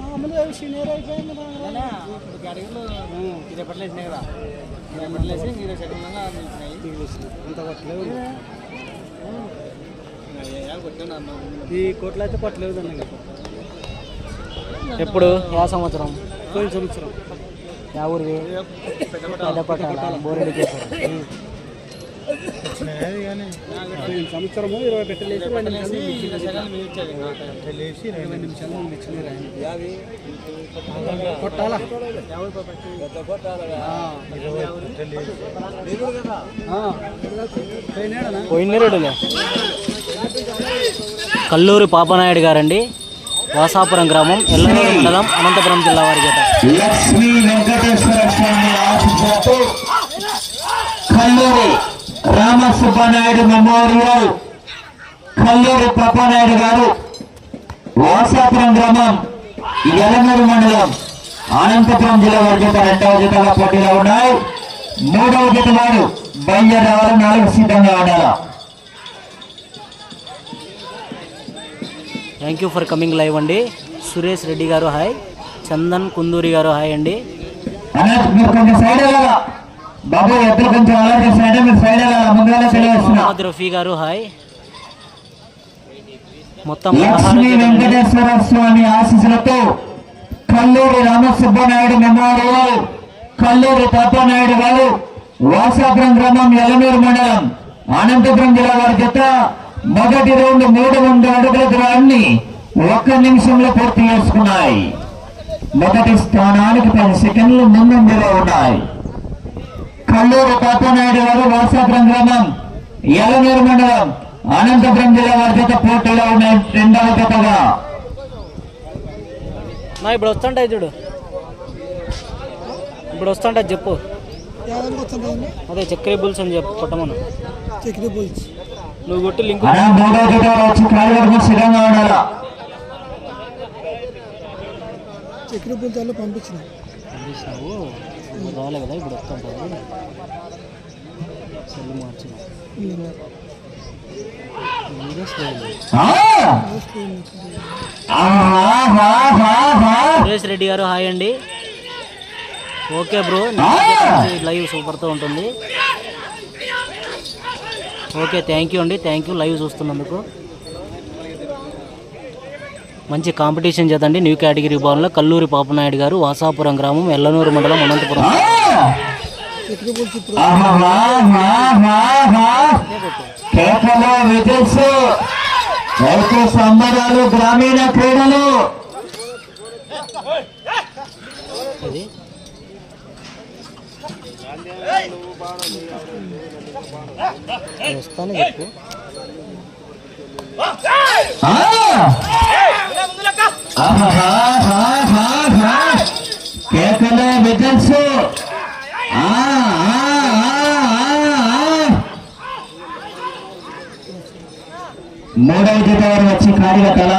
మామూలుగా సీనియర్ అయిపోయింది అడిగిలో వేసినాయి కదా. వేసి మీరు అంత కొట్టాను ఈ కోట్లు అయితే పట్టలేదు అన్న ఎప్పుడు? యా సంవత్సరం. పోయిన సంవత్సరం. యా పెద్ద పట్టాల బోరెడ్డి చేశారు. సంవత్సరము ఇరవై పెట్టలేసి రెండు నిమిషాలు ఇరవై నిమిషాలు ముందు కొట్టాలా కల్లూరి పాపనాయుడు గారండి. వాసాపురం గ్రామం ఎల్లూరు మండలం అనంతపురం జిల్లా వారి చేత. లక్ష్మీ వెంకటేశ్వర స్వామి రామసుబ్బనాయుడు మెమోరియల్. కల్లూరి పప్పనాయుడు గారు. వాసాపురం గ్రామం. యలమూరు మండలం. అనంతపురం జిల్లా వారి జత రెండవ జతగా పోటీలో ఉన్నాయి. మూడవ జత వారు బయలుదేరి రావాలి నాలుగు సిద్ధంగా ఉండాలి thank you for coming live అండి. సురేష్ రెడ్డి గారు హాయ్ చందన్ కుందూరి గారు హాయ్ అండి. బాబు ఎద్దరు కొంచెం అలర్ట్ చేస్తారంటే మీరు సైడ్ ముందుగానే తెలియజేస్తున్నా. రఫీ గారు హాయ్. మొత్తం లక్ష్మీ వెంకటేశ్వర స్వామి ఆశీస్సులతో కల్లూరి రామసుబ్బనాయుడు మెమోరియల్ కల్లూరి పాపనాయుడు గారు వాసాపురం గ్రామం యలమూరు మండలం అనంతపురం జిల్లా వారి జత మొదటి రౌండ్ మూడు వందల అడుగుల దూరాన్ని ఒక్క నిమిషంలో పూర్తి చేసుకున్నాయి. మొదటి స్థానానికి పది సెకండ్లు ముందంజలో ఉన్నాయి. కల్లూరు పాపనాయుడు గారు వాసాపురం గ్రామం. యలమూరు మండలం అనంతపురం జిల్లా వారి పోటీలో ఉన్నాయి రెండవ జతగా. నా ఇప్పుడు వస్తుంటాయి చూడు. ఇప్పుడు వస్తుంటాయి చెప్పు. అదే చక్కెర బుల్స్ అని చెప్పు కొట్టమను. చక్రి పోల్చి నువ్వు కొట్టి లింక్ మూడవ జత వచ్చి కాలివరకు సిద్ధంగా ఉండాలా? చక్రి పోల్చాలో పంపించిన రాలే కదా ఇప్పుడు వస్తుంటుంది సెల్ మార్చిన! సురేష్ రెడ్డి గారు హాయ్ అండి. ఓకే బ్రో లైవ్ సూపర్తో ఉంటుంది. ఓకే థ్యాంక్ యూ అండి. థ్యాంక్ యూ లైవ్ చూస్తున్నందుకు. మంచి కాంపిటీషన్ చేతండి న్యూ కేటగిరీ బాల్లో కల్లూరి పాపనాయుడు గారు వాసాపురం గ్రామం ఎల్లనూరు మండలం అనంతపురం. కేకలు విజిల్స్ రైతు సంబరాలు గ్రామీణ క్రీడలు వస్తాను చెప్పు! కేకలు విజిల్స్. మూడవ జత వారు వచ్చి కార్యకర్తల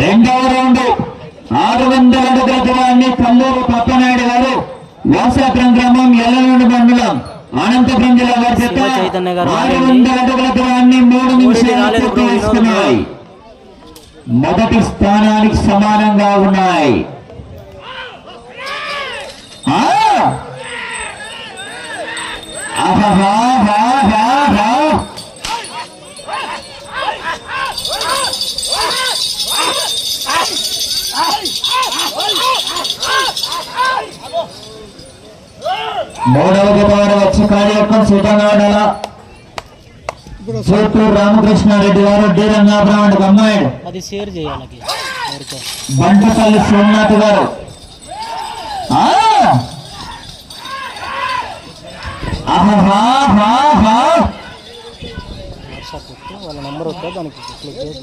రెండవ రౌండ్. ఆరు వందల అడుగుల దూరాన్ని కల్లూరు పప్పనాయుడు గారు వాసాపురం గ్రామం ఎల్లనూరు మండలం అనంతపురం జిల్లా వారి చేత ఆరు. వందల అడుగుల దూరాన్ని మూడు నిమిషాలు మొదటి స్థానానికి సమానంగా ఉన్నాయి ఆ! మూడవ వారు వచ్చి కార్యక్రమం సిద్ధంగా ఉండాలా? జోటూరు రామకృష్ణారెడ్డి గారు డి. రంగాపురం అంటే అమ్మాయిడు అది షేర్ చేయాలి బంటపల్లి సోమనాథ్ గారు. వాళ్ళ నెంబర్ వస్తే దానికి క్లిక్ చేసి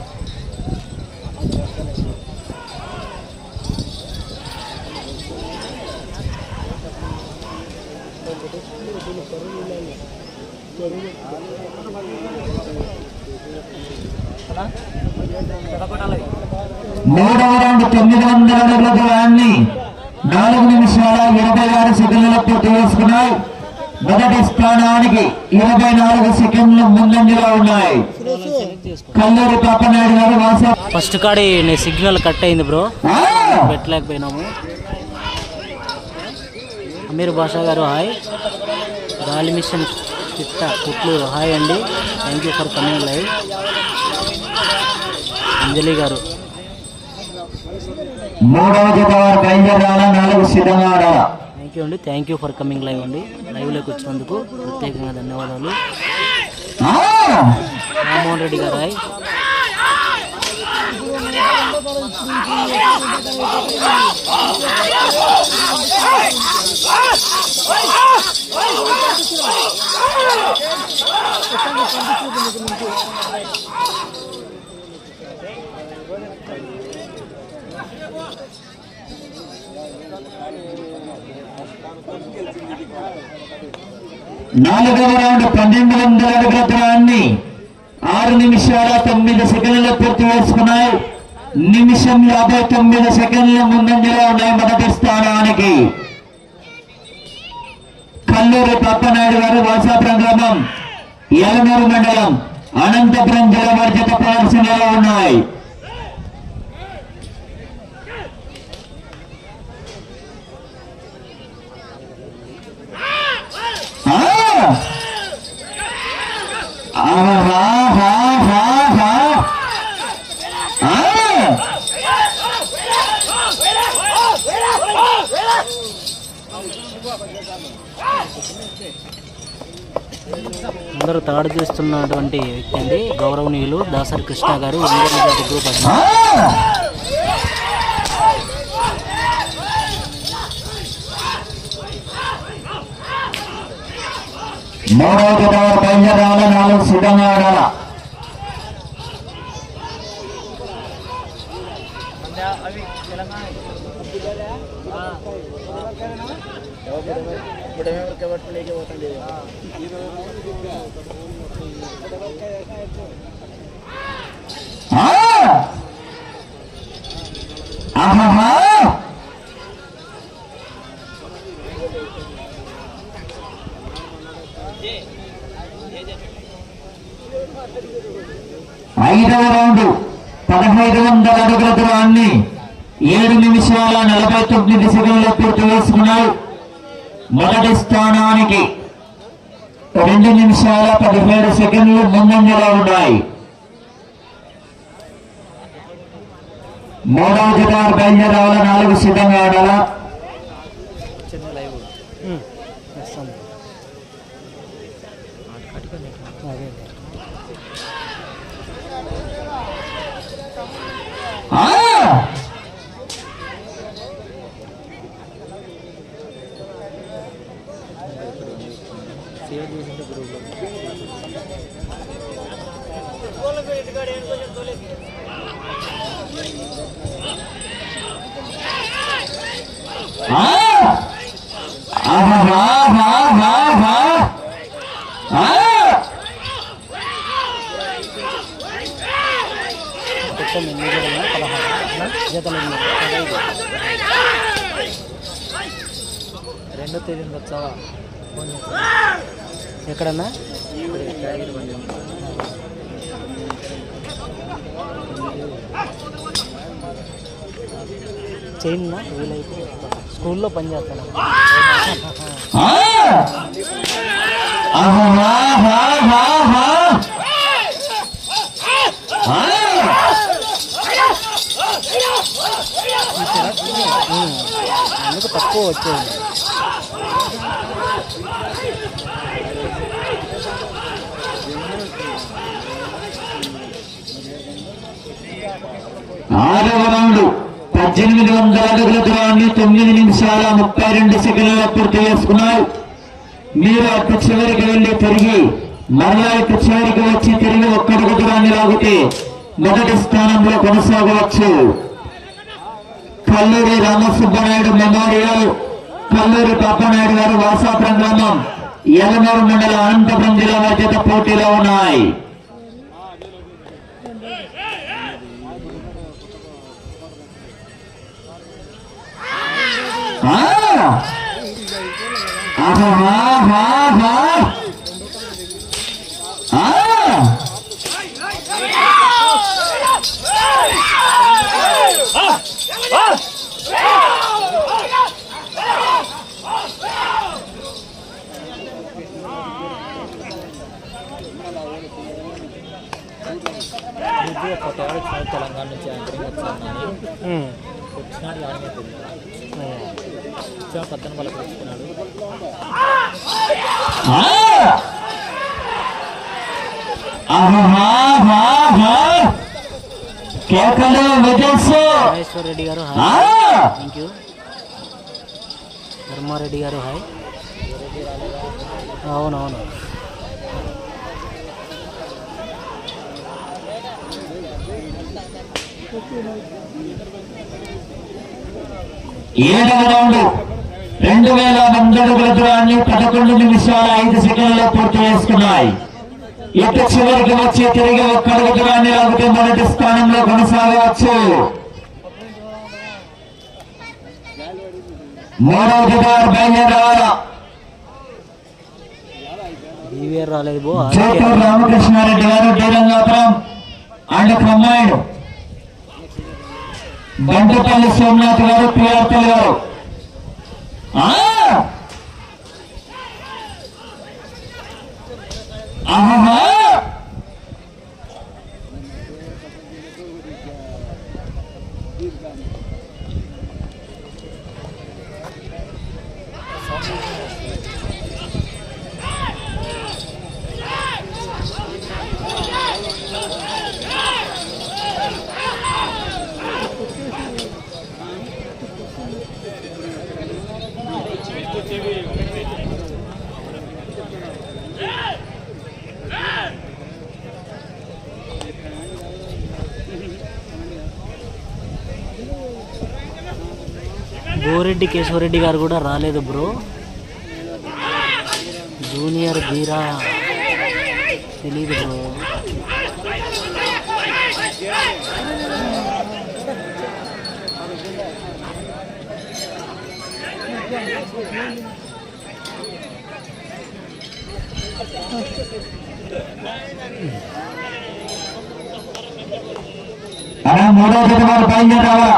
మూడవ రౌండ్ తొమ్మిది వందల అడుగుల దూరాన్ని నాలుగు నిమిషాల ఇరవై ఆరు సెకండ్ల పూర్తి చేసుకున్నాయి. మొదటి స్థానానికి ఇరవై నాలుగు సెకండ్లు ముందంజలో ఉన్నాయి. కల్లూరి పాపనాయుడు గారు వాస ఫస్ట్ కాడి సిగ్నల్ కట్ అయింది బ్రో! పెట్టలేకపోయినాము. అమీర్ బాషా గారు హాయ్. గాలి మిషన్ చిట్ట పుట్లూరు హాయ్ అండి. Thank you for coming live Anjali garu మూడవ జత వారు బయలుదేరాల నాలుగు సిద్ధంగా ఆడాలా థ్యాంక్ యూ అండి. Thank you for coming live అండి. లైవ్లోకి వచ్చినందుకు ప్రత్యేకంగా ధన్యవాదాలు. ఆ! రామ్మోహన్ రెడ్డి గారు హాయ్ నాలుగవ రౌండ్ పన్నెండు వందల అడుగుల దూరాన్ని ఆరు నిమిషాల తొమ్మిది సెకండ్లు పూర్తి చేసుకున్నాయి. నిమిషం యాభై తొమ్మిది సెకండ్ల ముందంజలో ఉన్నాయి మొదటి స్థానానికి. కల్లూరి పప్పనాయుడు గారు వాసాపురం గ్రామం యలమూరు మండలం అనంతపురం జిల్లా వారి జత ప్రదర్శనలో ఉన్నాయి ఆ! ఆహా, హా, హా, హా. ఆ! అందరూ తాడు తీస్తున్నటువంటి వ్యక్తి అండి గౌరవనీయులు దాసరి కృష్ణ గారు ఒంగోలు జాతి గ్రూప్ అధ్యక్షులు. ఆ! మూడవ జత వారు బయలుదేరాల నాలుగు సిద్ధంగా ఆడాలా అవి తెలంగాణ ఇప్పుడు లేకే పోతుంది ఆ! ఆహాహా! ఐదవ ఐదు వందల అడుగుల దూరాన్ని ఏడు నిమిషాల నలభై తొమ్మిది సెకండ్లు పూర్తి చేసుకున్నాయి మొదటి స్థానానికి రెండు నిమిషాల పదిహేడు సెకండ్లు ముందంజలో ఉన్నాయి. మూడవ జిల్లా బయలుదేరాల నాలుగు సిద్ధంగా ఉండాలా చిన్న లైవ్ ఉమ్, వస్తాను. అదే. ఆ! సేవ్ చేసింటే గ్రూప్లో. ఆ! ఆహాహాహాహాహా! ఆ! మొత్తం ఎన్ని జతలు పదహారు జతలు ఎన్ని పదహైదు రెండో తేదీ వచ్చావా ఎక్కడన్నా చేస్తా. ఎక్కడన్నా చైన్నా వీలైతే స్కూల్లో పనిచేస్తాను అందుకు తక్కువ వచ్చేది. ఆరవ రౌండ్. పద్దెనిమిది వందల అడుగుల దూరాన్ని తొమ్మిది నిమిషాల ముప్పై రెండు సెకండ్ల పూర్తి చేసుకున్నారు మీరు అటు చివరికి వెళ్ళి తిరిగి మరలా ఇటు చివరికి వచ్చి తిరిగి ఒక్కడుగు దూరాన్ని లాగితే మొదటి స్థానంలో కొనసాగవచ్చు. కల్లూరి రామసుబ్బనాయుడు మెమోరియల్ కల్లూరి పాపనాయుడు గారు వాసాపురం గ్రామం ఎలమూరు మండల అనంతపురం జిల్లా మధ్యత పోటీలో ఉన్నాయి. కొత్తవాడు తెలంగాణ నుంచి యాంకరింగ్ వచ్చాను వచ్చినాడు కానీ వచ్చాను పద్దెనిమిది వాళ్ళకి వచ్చినాడు ఆ! ఆహాహాహాహా! కేకలు విజయసు మహేశ్వర్ రెడ్డి గారు హాయ్ ఆ! థ్యాంక్ యూ ధర్మారెడ్డి గారు హాయ్ అవునవును ఏడవ రౌండ్ రెండు వేల వంద అడుగుల దూరాన్ని పదకొండు నిమిషాల ఐదు సెకండ్లలో పూర్తి చేసుకున్నాయి. ఇటు చివరికి వచ్చి తిరిగి ఒక్క అడుగు దూరాన్ని లాగితే మొదటి స్థానంలో కొనసాగవచ్చు. మూడవ జగారు బయలుదేరాల బీవీఆర్ రాలేదు బో చేతూరు రామకృష్ణారెడ్డి గారు డీరంగాపురం అండ్ కమ్మాయిడ్. గంటపల్లి సోమనాథ్ గారు పిఆర్పల్లి గారు. ఆహా రెడ్డి కేశవరెడ్డి గారు కూడా రాలేదు బ్రో. జూనియర్ బీరా. తెలీదు బ్రో. అలా మూడో పైన రావాలా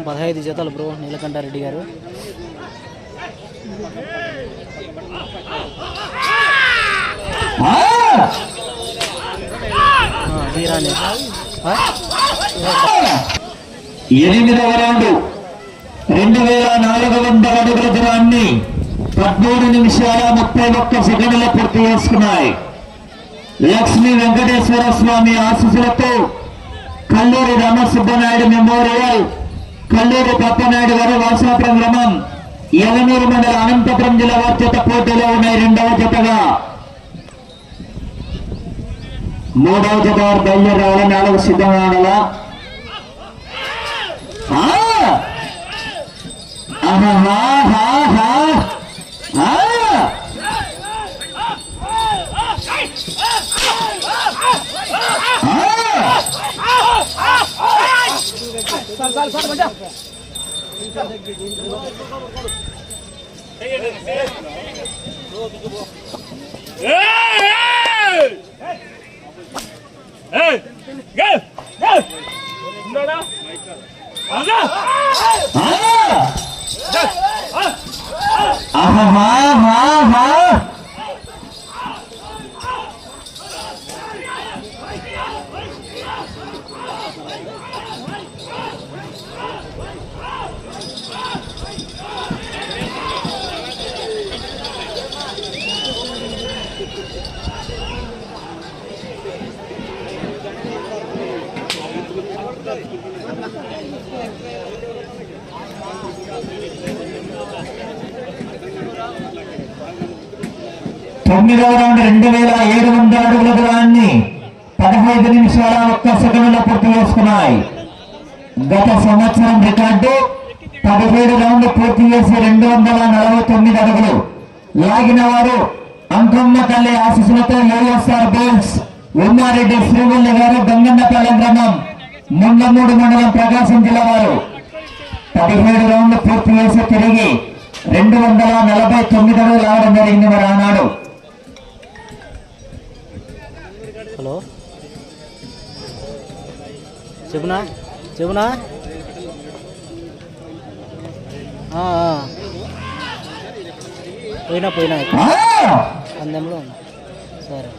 మొత్తం పదహైదు జతలు బ్రో నీలకంఠారెడ్డి గారు ఆ! ఎనిమిదవ రౌండ్ రెండు వేల నాలుగు వందల అడుగుల దూరాన్ని పద్మూడు నిమిషాల ముప్పై ఒక్క సెకండ్ల పూర్తి చేసుకున్నాయి లక్ష్మీ వెంకటేశ్వర స్వామి ఆశీస్సులతో కల్లూరి రామసుబ్బనాయుడు మెమోరియల్ కల్లూరి పప్పనాయుడు గారు వర్షాపురం గ్రామం. ఎలనూరు మండల అనంతపురం జిల్లా వారి జత పోటీలో ఉన్నాయి రెండవ జతగా. మూడవ జత వారు బయలుదేరి రావాలి. నాలుగు సిద్ధంగా ఉండాలా. ఆ! ఆ! ఆహాహాహాహా! తొమ్మిదవ రౌండ్ రెండు వేల ఏడు వందల అడుగుల దూరాన్ని పదహైదు నిమిషాల ఒక్క సెకండ్లో పూర్తి చేసుకున్నాయి. గత సంవత్సరం రికార్డు పదిహేడు రౌండ్లు పూర్తి చేసి రెండు వందల నలభై తొమ్మిది అడుగులు. లాగిన వారు అంకమ్మ తల్లి ఆశీస్సులతో యూఎస్ఆర్ బోల్స్ ఉమ్మారెడ్డి శ్రీవల్లి గారు గంగన్నపాలెం గ్రామం ముండమూడు మండలం ప్రకాశం జిల్లా వారు. పదిహేడు రౌండ్లు పూర్తి చేసి తిరిగి రెండు వందల నలభై తొమ్మిది అడుగులు రావడం జరిగింది మరి ఆనాడు. ఆ, ఆ. పోయినా పోయినా ఉన్నా. సరే.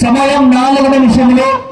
సమయం నాలుగు నిమిషములు.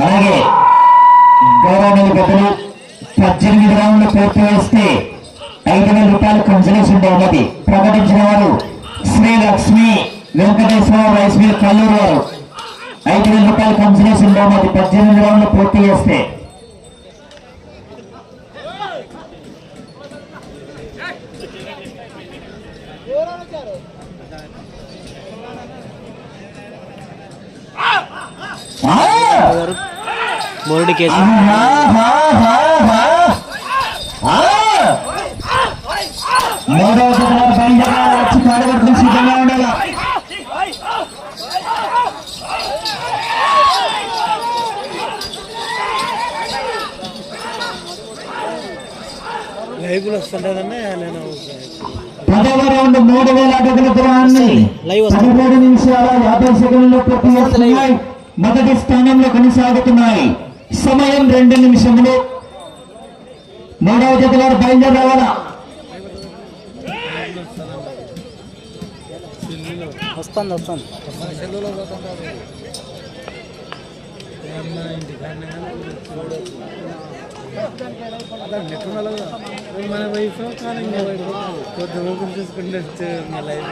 అలాగే గౌరవనీయ పెద్దలు పద్దెనిమిది రౌండ్లు పూర్తి చేస్తే ఐదు వేల రూపాయలు కన్సలేషన్ బహుమతి ప్రకటించిన వారు శ్రీ లక్ష్మి వెంకటేశ్వర రైస్ మిల్ కల్లూరు వారు ఐదు వేల రూపాయలు కన్సలేషన్ బహుమతి పద్దెనిమిది రౌండ్లు పూర్తి చేస్తే. బోర్డు కేసు మూడవ జతలో బయలుదేరా వచ్చి కాడగట్టుకుని సిద్ధంగా ఉండాలి లైవ్లు వస్తుండేదన్నా నేను పదవ రౌండ్ మూడు వేల అడుగుల దూరాన్ని. పదిహేడు నిమిషాల యాభై సెకండ్లు పూర్తి చేస్తున్నాయి. మొదటి స్థానంలో కొనసాగుతున్నాయి. సమయం రెండు నిమిషములు. మూడవ జతలో బయలుదేరి రావాలా? వస్తుంది వస్తుంది మన వయసు కానీ కొద్ది రోజులు చూసుకుంటే మా లైఫ్!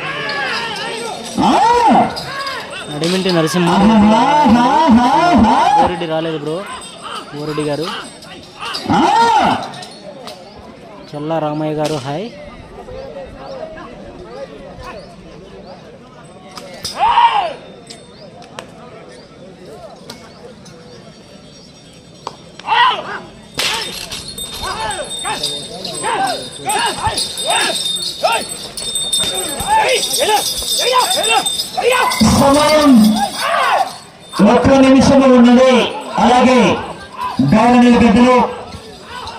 నడిమింటి నరసింహ. రాలేదు బ్రో. బోరెడ్డి గారు. ఆ! చల్లా రామయ్య గారు హాయ్. నిమిషము ఉన్నది. అలాగే గౌరవనీయ పెద్దలు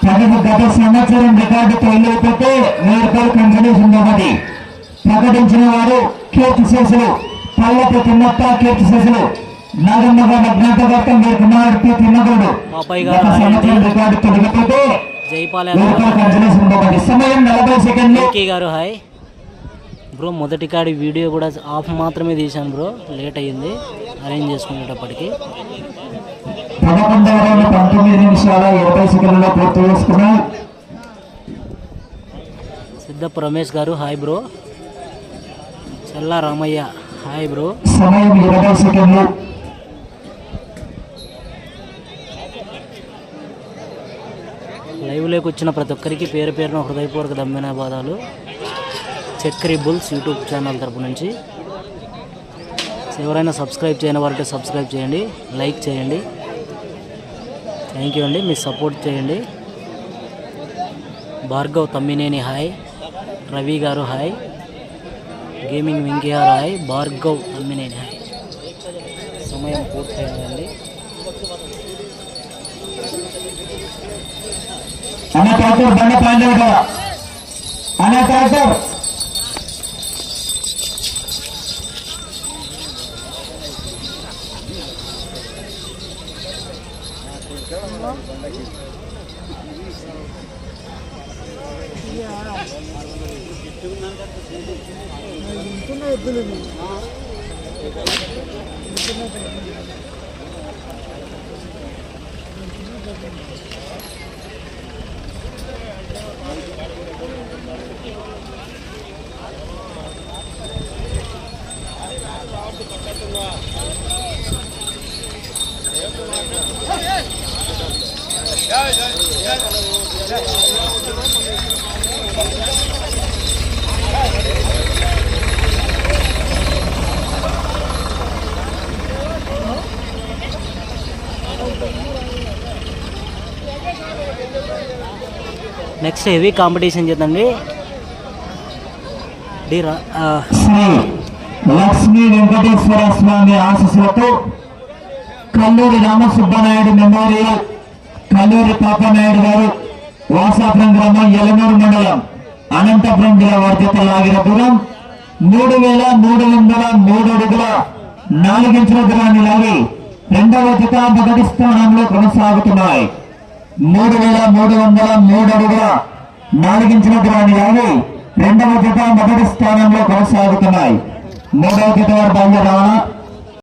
పదవి గత సంవత్సరం రికార్డుతో వెళ్ళిపోతే వెయ్యి రూపాయలు కన్సలేషన్ బహుమతి ప్రకటించిన వారు కీర్తి శేషులు పల్లెపు తిమ్మప్ప కీర్తి శేషులు జ్ఞాపకార్థం వీరి కుమారుడు తిమ్మగౌడు. గత సంవత్సరం వెయ్యి రూపాయలు సమయం నలభై సెకండ్లు. వెంకీ గారు హాయ్. బ్రో మొదటి కాడి వీడియో కూడా ఆఫ్ మాత్రమే తీశాను బ్రో. లేట్ అయ్యింది. అరేంజ్ చేసుకునేటప్పటికి పదకొండవ రౌండ్ పంతొమ్మిది నిమిషాల ఇరవై సెకండ్లలో పూర్తి చేసుకున్నాయి Siddappa Ramesh garu hi bro. Challa Ramaiah hi bro. సమయం ఇరవై సెకండ్లు. లైవ్లోకి వచ్చిన ప్రతి ఒక్కరికి పేరు పేరున హృదయపూర్వక ధన్యవాదాలు. చక్రి బుల్స్ యూట్యూబ్ ఛానల్ తరపు నుంచి. ఎవరైనా సబ్స్క్రైబ్ చేయని వారంటే సబ్స్క్రైబ్ చేయండి లైక్ చేయండి. థ్యాంక్ యూ అండి మీ సపోర్ట్ చేయండి. Bhargav Tammineni hi Ravi garu hi gaming Venky hi Bhargav Tammineni hi సమయం పూర్తయిందండి. అన్న ట్రాక్టర్ బండ పాండవ అన్న ట్రాక్టర్ ఉంటున్నా వద్దులేదు Yeah, yeah, yeah. Next heavy competition చేద్దండి. Shri Lakshmi Venkateswara Swamy ఆశీస్సులతో కల్లూరి రామసుబ్బనాయుడు మెమోరియల్ కల్లూరి పాపనాయుడు గారు వాసాపురం గ్రామం ఎలమూరు మండలం అనంతపురం జిల్లా వర్ధిత లాగిన దూరం మూడు వేల మూడు వందల మూడు అడుగుల నాలుగించుల దూరాన్ని లాగి రెండవ జత మొదటి స్థానంలో కొనసాగుతున్నాయి. మూడు వేల మూడు వందల మూడు అడుగుల నాలుగించుల దూరాన్ని రెండవ జత మొదటి స్థానంలో కొనసాగుతున్నాయి. మూడవ జత వారు బయలుదేరావా